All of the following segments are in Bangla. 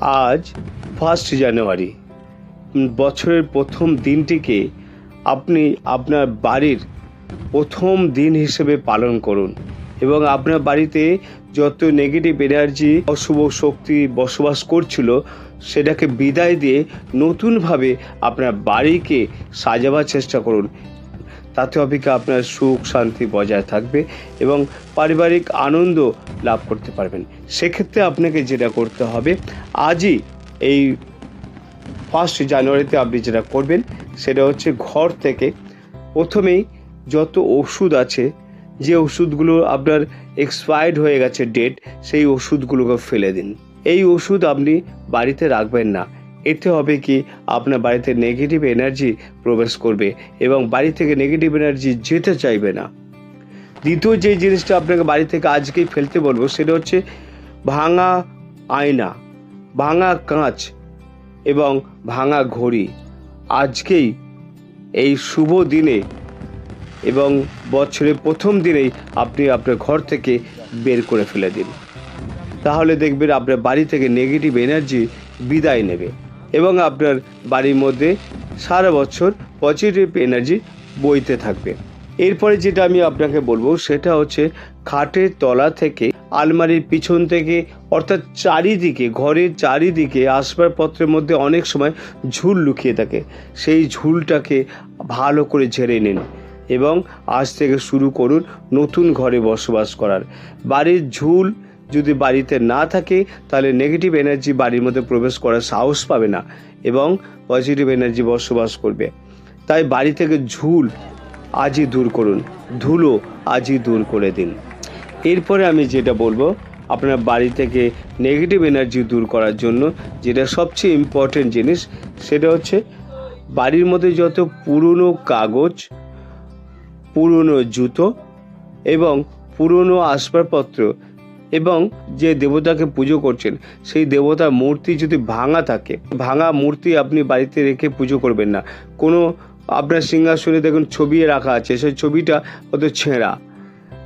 আজ ফার্স্ট জানুয়ারি বছরের প্রথম দিনটিকে আপনি আপনার বাড়ির প্রথম দিন হিসেবে পালন করুন এবং আপনার বাড়িতে যত নেগেটিভ এনার্জি অশুভ শক্তি বসবাস করছিল, সেটাকে বিদায় দিয়ে নতুনভাবে আপনার বাড়িকে সাজাবার চেষ্টা করুন। তাতে অপেক্ষা আপনার সুখ শান্তি বজায় থাকবে এবং পারিবারিক আনন্দ লাভ করতে পারবেন। সেক্ষেত্রে আপনাকে যেটা করতে হবে, আজই এই ফার্স্ট জানুয়ারিতে আপনি যেটা করবেন, সেটা হচ্ছে ঘর থেকে প্রথমেই যত ওষুধ আছে, যে ওষুধগুলো আপনার এক্সপায়ার্ড হয়ে গেছে ডেট সেই ওষুধগুলোকে ফেলে দিন। এই ওষুধ আপনি বাড়িতে রাখবেন না। এতে হবে কি, আপনার বাড়িতে নেগেটিভ এনার্জি প্রবেশ করবে এবং বাড়ি থেকে নেগেটিভ এনার্জি যেতে চাইবে না। দ্বিতীয় যে জিনিসটা আপনাকে বাড়ি থেকে আজকেই ফেলতে বলব, সেটা হচ্ছে ভাঙা আয়না, ভাঙা কাঁচ এবং ভাঙা ঘড়ি। আজকেই এই শুভ দিনে এবং বছরের প্রথম দিনেই আপনি আপনার ঘর থেকে বের করে ফেলে দিন। তাহলে দেখবেন আপনার বাড়ি থেকে নেগেটিভ এনার্জি বিদায় নেবে। এবং আপনার বাড়ির মধ্যে সারা বছর পজিটিভ এনার্জি বইতে থাকবে। এরপরে যেটা আমি আপনাকে বলব, সেটা হচ্ছে খাটের তলা থেকে আলমারির পিছন থেকে, অর্থাৎ চারিদিকে, ঘরের চারিদিকে আসবাবপত্রের মধ্যে অনেক সময় ঝুল লুকিয়ে থাকে। সেই ঝুলটাকে ভালো করে ঝেড়ে নিন এবং আজ থেকে শুরু করুন নতুন ঘরে বসবাস করার। বাড়ির ঝুল যদি বাড়িতে না থাকে, তাহলে নেগেটিভ এনার্জি বাড়ির মধ্যে প্রবেশ করার সাহস পাবে না এবং পজিটিভ এনার্জি বসবাস করবে। তাই বাড়ি থেকে ঝুল আজই দূর করুন, ধুলো আজই দূর করে দিন। এরপরে আমি যেটা বলব, আপনার বাড়ি থেকে নেগেটিভ এনার্জি দূর করার জন্য যেটা সবচেয়ে ইম্পর্টেন্ট জিনিস, সেটা হচ্ছে বাড়ির মধ্যে যত পুরনো কাগজ, পুরনো জুতো এবং পুরনো আসবাবপত্র এবং যে দেবতাকে পুজো করছেন, সেই দেবতার মূর্তি যদি ভাঙা থাকে, ভাঙা মূর্তি আপনি বাড়িতে রেখে পুজো করবেন না। কোনো আপনার সিংহাসনে দেখুন ছবি রাখা আছে, সেই ছবিটা হয়তো ছেঁড়া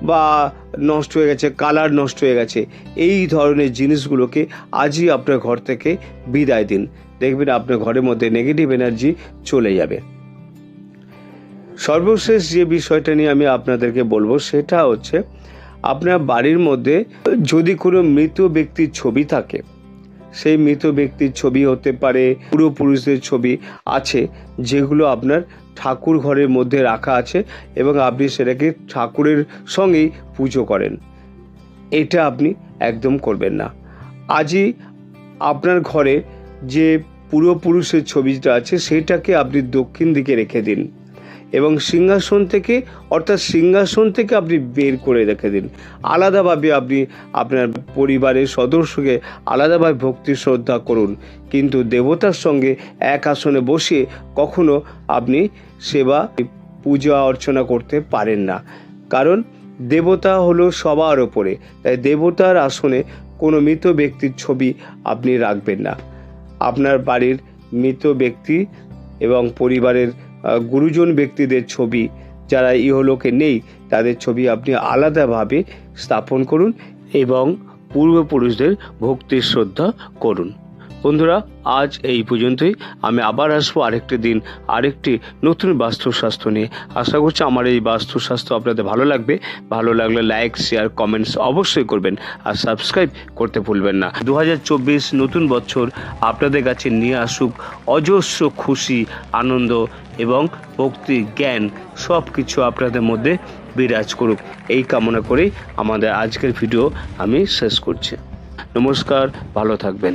বা নষ্ট হয়ে গেছে, কালার নষ্ট হয়ে গেছে। এই ধরনের জিনিসগুলোকে আজই আপনার ঘর থেকে বিদায় দিন। দেখবেন আপনার ঘরের মধ্যে নেগেটিভ এনার্জি চলে যাবে। সর্বশেষ যে বিষয়টা নিয়ে আমি আপনাদেরকে বলব, সেটা হচ্ছে আপনার বাড়ির মধ্যে যদি কোনো মৃত ব্যক্তির ছবি থাকে, সেই মৃত ব্যক্তির ছবি হতে পারে পূর্বপুরুষদের ছবি আছে, যেগুলো আপনার ঠাকুর ঘরের মধ্যে রাখা আছে এবং আপনি সেটাকে ঠাকুরের সঙ্গেই পুজো করেন। এটা আপনি একদম করবেন না। আজই আপনার ঘরে যে পূর্বপুরুষের ছবিটা আছে, সেটাকে আপনি দক্ষিণ দিকে রেখে দিন। এবং সিংহাসন থেকে, অর্থাৎ সিংহাসন থেকে আপনি বের করে রেখে দিন। আলাদাভাবে আপনি আপনার পরিবারের সদস্যকে আলাদাভাবে ভক্তি শ্রদ্ধা করুন। কিন্তু দেবতার সঙ্গে এক আসনে বসে কখনো আপনি সেবা, পূজা অর্চনা করতে পারেন না। কারণ দেবতা হলো সবার ওপরে তাই দেবতার আসনে কোনো মৃত ব্যক্তির ছবি আপনি রাখবেন না। আপনার বাড়ির মৃত ব্যক্তি এবং পরিবারের গুরুজন ব্যক্তিদের ছবি যারা ইহলোকে নেই, তাদের ছবি আপনি আলাদাভাবে স্থাপন করুন এবং পূর্বপুরুষদের ভক্তি শ্রদ্ধা করুন। বন্ধুরা, আজ এই পর্যন্তই। আমি আবার আসব আরেকটি দিন, আরেকটি নতুন বাস্তুশাস্ত্র নিয়ে। আশা করছি আমার এই বাস্তুশাস্ত্র আপনাদের ভালো লাগবে। ভালো লাগলে লাইক, শেয়ার, কমেন্টস অবশ্যই করবেন। আর সাবস্ক্রাইব করতে ভুলবেন না। দু হাজার চব্বিশ নতুন বছর আপনাদের কাছে নিয়ে আসুক অজস্র খুশি, আনন্দ এবং ভক্তি, জ্ঞান সব কিছু আপনাদের মধ্যে বিরাজ করুক। এই কামনা করে আমাদের আজকের ভিডিও আমি শেষ করছি। নমস্কার, ভালো থাকবেন।